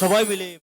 সবাই মিলে